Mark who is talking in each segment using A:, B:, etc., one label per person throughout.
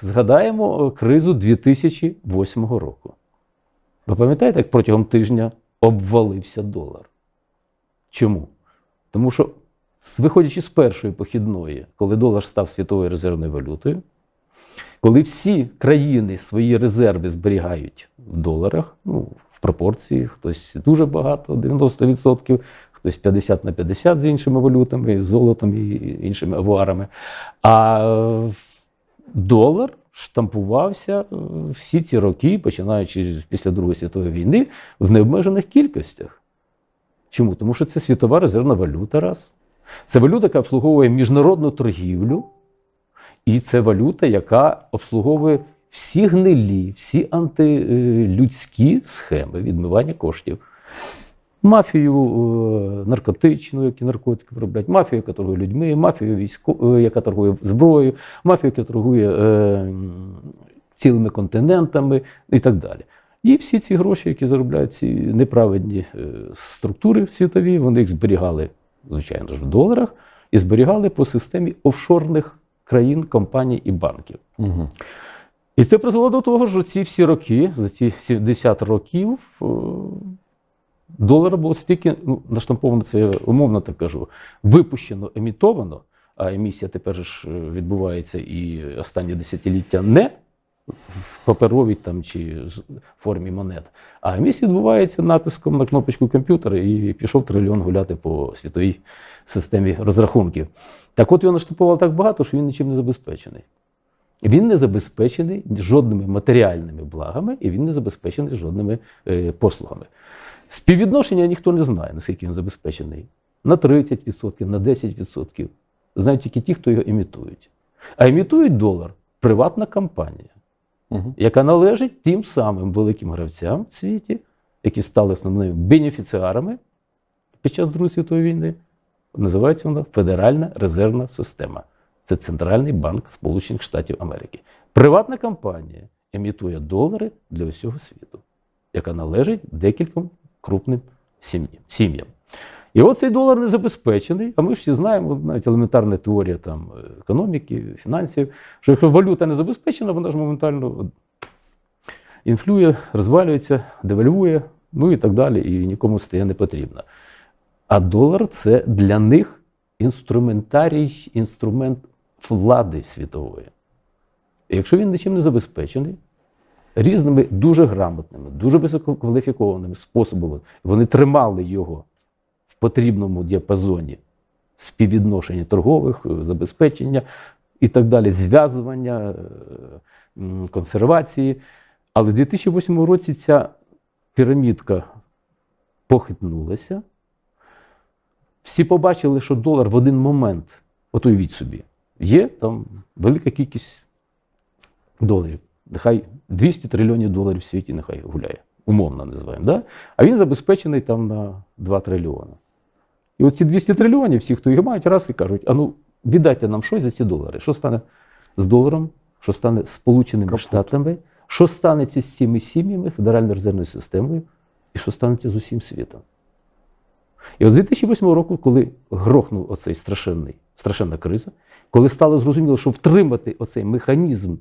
A: Згадаємо кризу 2008 року. Ви пам'ятаєте, як протягом тижня обвалився долар? Чому? Тому що, виходячи з першої похідної, коли долар став світовою резервною валютою, коли всі країни свої резерви зберігають в доларах, ну, в пропорції, хтось дуже багато, 90%, хтось 50 на 50 з іншими валютами, золотом і іншими авуарами. А е, долар штампувався е, всі ці роки, починаючи після Другої світової війни, в необмежених кількостях. Чому? Тому що це світова резервна валюта раз. Це валюта, яка обслуговує міжнародну торгівлю, і це валюта, яка обслуговує всі гнилі, всі антилюдські схеми відмивання коштів. Мафію е, наркотичну, які наркотики виробляють, мафію, яка торгує людьми, мафію, військо, е, яка торгує зброєю, мафію, яка торгує е, цілими континентами і так далі. І всі ці гроші, які заробляють ці неправедні е, структури світові, вони їх зберігали, звичайно ж, в доларах і зберігали по системі офшорних країн, компаній і банків.
B: Угу.
A: І це призвело до того, що ці всі роки, за ці 70 років, долара було стільки, ну, наштамповано це умовно так кажу, випущено, емітовано, а емісія тепер ж е, відбувається і останні десятиліття не в паперовій там чи формі монет, а емісія відбувається натиском на кнопочку комп'ютера і пішов трильйон гуляти по світовій системі розрахунків. Так от його наштамповало так багато, що він нічим не забезпечений. Він не забезпечений жодними матеріальними благами, і він не забезпечений жодними е, послугами. Співвідношення ніхто не знає, наскільки він забезпечений. На 30%, на 10%. Знають тільки ті, хто його імітують. А імітують долар приватна компанія,
B: Угу.
A: яка належить тим самим великим гравцям в світі, які стали основними бенефіціарами під час Другої світової війни. Називається вона Федеральна резервна система. Це Центральний банк Сполучених Штатів Америки. Приватна компанія емітує долари для усього світу, яка належить декільком крупним сім'ям. І от цей долар не забезпечений, а ми всі знаємо, навіть елементарна теорія там, е, економіки, фінансів, що якщо валюта не забезпечена, вона ж моментально інфлює, розвалюється, девальвує, ну і так далі, і нікому стає не потрібна. А долар це для них інструментарій, інструмент влади світової. І якщо він нічим не забезпечений, різними дуже грамотними, дуже висококваліфікованими способами вони тримали його в потрібному діапазоні співвідношення торгових, е, забезпечення і так далі, зв'язування, е, консервації. Але в 2008 році ця пірамідка похитнулася. Всі побачили, що долар в один момент, от уявіть собі, є там велика кількість доларів. Нехай 200 трильйонів доларів в світі нехай гуляє. Умовно називаємо. Да? А він забезпечений там на 2 трильйони. І оці 200 трильйонів, всі, хто їх мають, раз і кажуть: а ну віддайте нам щось за ці долари. Що стане з доларом, що стане з Сполученими
B: Капут.
A: Штатами, що станеться з цими сім'ями, Федеральною резервною системою, і що станеться з усім світом. І от з 2008 року, коли грохнув оцей страшенний, страшенна криза, коли стало зрозуміло, що втримати оцей механізм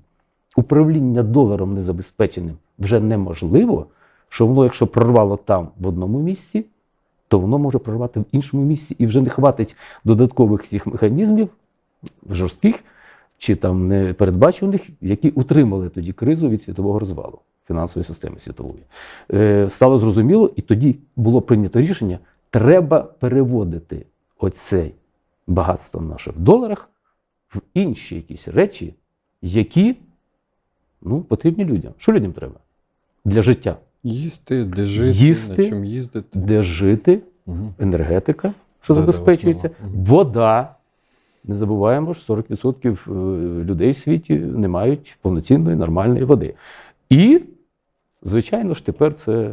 A: управління доларом незабезпеченим вже неможливо, що воно, якщо прорвало там в одному місці, то воно може прорвати в іншому місці і вже не хватить додаткових цих механізмів жорстких чи там непередбачуваних, які утримали тоді кризу від світового розвалу фінансової системи світової. Е, стало зрозуміло, і тоді було прийнято рішення: треба переводити оце багатство наше в доларах в інші якісь речі, які ну, потрібні людям. Що людям треба? Для життя.
B: Їсти, де жити,
A: Їсти,
B: на чому їздити.
A: Де жити,
B: Угу.
A: енергетика, що
B: Да, да,
A: забезпечується.
B: Мгм.
A: вода. Не забуваємо, що 40% людей в світі не мають повноцінної нормальної води. І, звичайно ж, тепер це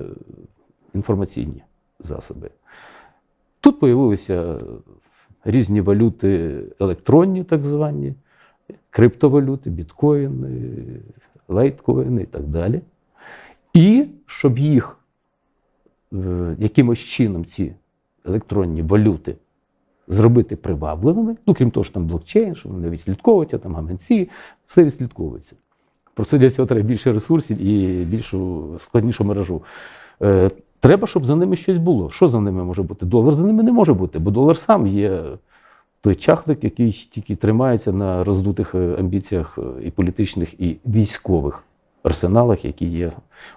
A: інформаційні засоби. Тут появилися різні валюти електронні, так звані, криптовалюти, біткоїни, лайткоїни і так далі. І щоб їх е, якимось чином ці електронні валюти зробити привабливими, ну крім того, що там блокчейн, що вони відслідковуються, там гаманці, все відслідковується. Просто для цього треба більше ресурсів і більшу складнішу мережу. Е, треба, щоб за ними щось було. Що за ними може бути? Долар за ними не може бути, бо долар сам є той чахлик, який тільки тримається на роздутих е, амбіціях е, і політичних, і військових арсеналах, які є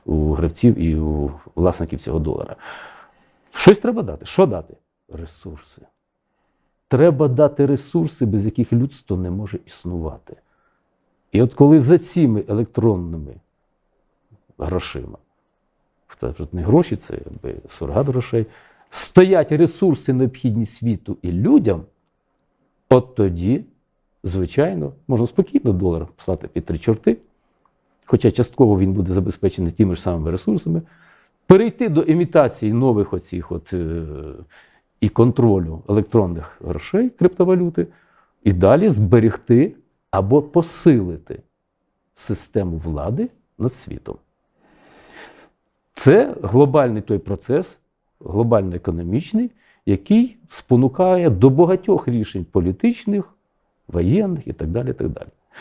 A: у гравців і у власників цього долара. Щось треба дати. Що дати? Ресурси. Треба дати ресурси, без яких людство не може існувати. І от коли за цими електронними грошима, не гроші, це якби сургат грошей, стоять ресурси, необхідні світу і людям, от тоді, звичайно, можна спокійно долар послати під три чорти, хоча частково він буде забезпечений тими ж самими ресурсами, перейти до імітації нових оцих от, е, і контролю електронних грошей, криптовалюти, і далі зберегти або посилити систему влади над світом. Це глобальний той процес, глобально економічний, який спонукає до багатьох рішень політичних, воєнних і так далі. Так далі.